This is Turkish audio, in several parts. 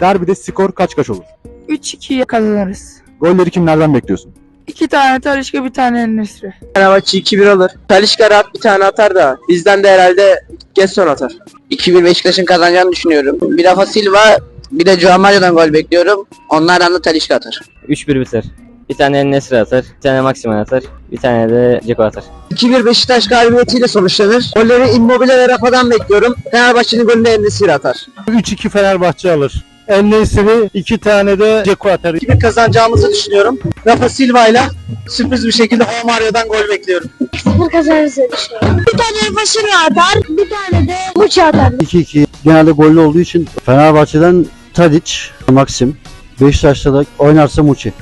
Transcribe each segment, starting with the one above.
Derbide skor kaç kaç olur? 3-2 kazanırız. Golleri kimlerden bekliyorsun? İki tane Talişka bir tane Enesri. Fenerbahçe 2-1 alır. Talişka rahat bir tane atar da bizden de herhalde Getson atar. 2-1 Beşiktaş'ın kazanacağını düşünüyorum. Bir Rafa Silva bir de Joao Mario'dan gol bekliyorum. Onlardan da Talişka atar. 3-1 biter. Bir tane Nesri atar, bir tane Maximen atar, bir tane de Ceko atar. 2-1 Beşiktaş galibiyetiyle sonuçlanır. Golleri Immobile ve Rafa'dan bekliyorum. Fenerbahçe'nin golünü Enesiri atar. 3-2 Fenerbahçe alır. En-Nesyri 2 tane de Ceko atar. 2-1 kazanacağımızı düşünüyorum. Rafa Silva ile sürpriz bir şekilde Joao Mario'dan gol bekliyorum. Sıfır kazanırsa düşünüyorum. Bir tane Fasulye atar, bir tane de Muçi atar. 2-2 genelde gollü olduğu için Fenerbahçe'den Tadic, Maxim. Beşiktaş'ta da oynarsa Muçi.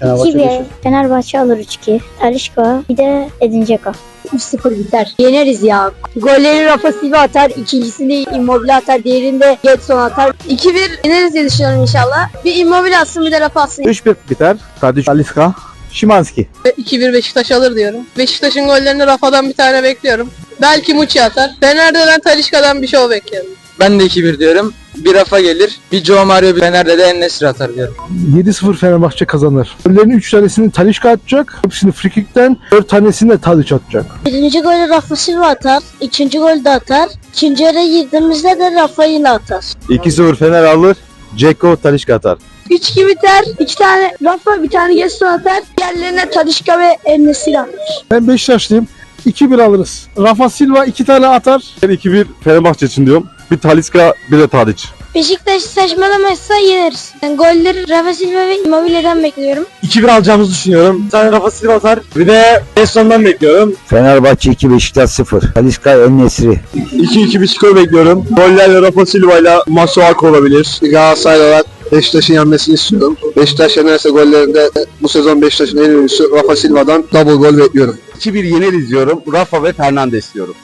Fenerbahçe 2-1. Beşiktaş. Fenerbahçe alır 3-2. Talişko bir de Edin Dzeko. 3-0 biter. Yeneriz ya. Golleri Rafa Silva atar. ikincisini Immobile atar. Diğerini de Getson atar. 2-1 yeneriz diye düşünüyorum inşallah. Bir Immobile atsın bir de Rafa atsın. 3-1 biter. Tadic, Aliska, Şimanski. 2-1 Beşiktaş alır diyorum. Beşiktaş'ın gollerini Rafa'dan bir tane bekliyorum. Belki Muçi atar. Fener'de ben Talişka'dan bir şov bekliyorum. Ben de 2-1 diyorum. Bir Rafa gelir. Bir Joao Mario bir Fener'de de Enesiri atar diyorum. 7-0 Fenerbahçe kazanır. Gollerin 3 tanesini Talişka atacak. Hepsini frikikten 4 tanesini de Tadic atacak. Birinci golü Rafa Silva atar. ikinci golü de atar. İkinci yere girdiğimizde de Rafa yine atar. 2-0 Fener alır. Ceko, Talişka atar. 3-2 biter. 2 tane Rafa bir tane Getson atar. Diğerlerine Talişka ve Enesiri atar. Ben Beşiktaşlıyım. 2-1 alırız. Rafa Silva 2 tane atar. Ben 2-1 Fenerbahçe için diyorum. Bir Taliska, bir de Tadic. Beşiktaş saçmalamazsa yeneriz. Yani golleri Rafa Silva ve Immobile'den bekliyorum. 2-1 alacağımızı düşünüyorum. Bir tane Rafa Silva atar. Bir de Getson'dan bekliyorum. Fenerbahçe 2 Beşiktaş 0. Talisca En-Nesri. 2-2 bir skor bekliyorum. Gollerle Rafa Silva ile Masuako olabilir. Galatasaray olarak Beşiktaş'ın yenmesini istiyorum. Beşiktaş yenerse gollerinde bu sezon Beşiktaş'ın en ünlüsü Rafa Silva'dan double gol bekliyorum. 2-1 yeneriz diyorum. Rafa ve Fernandes diyorum.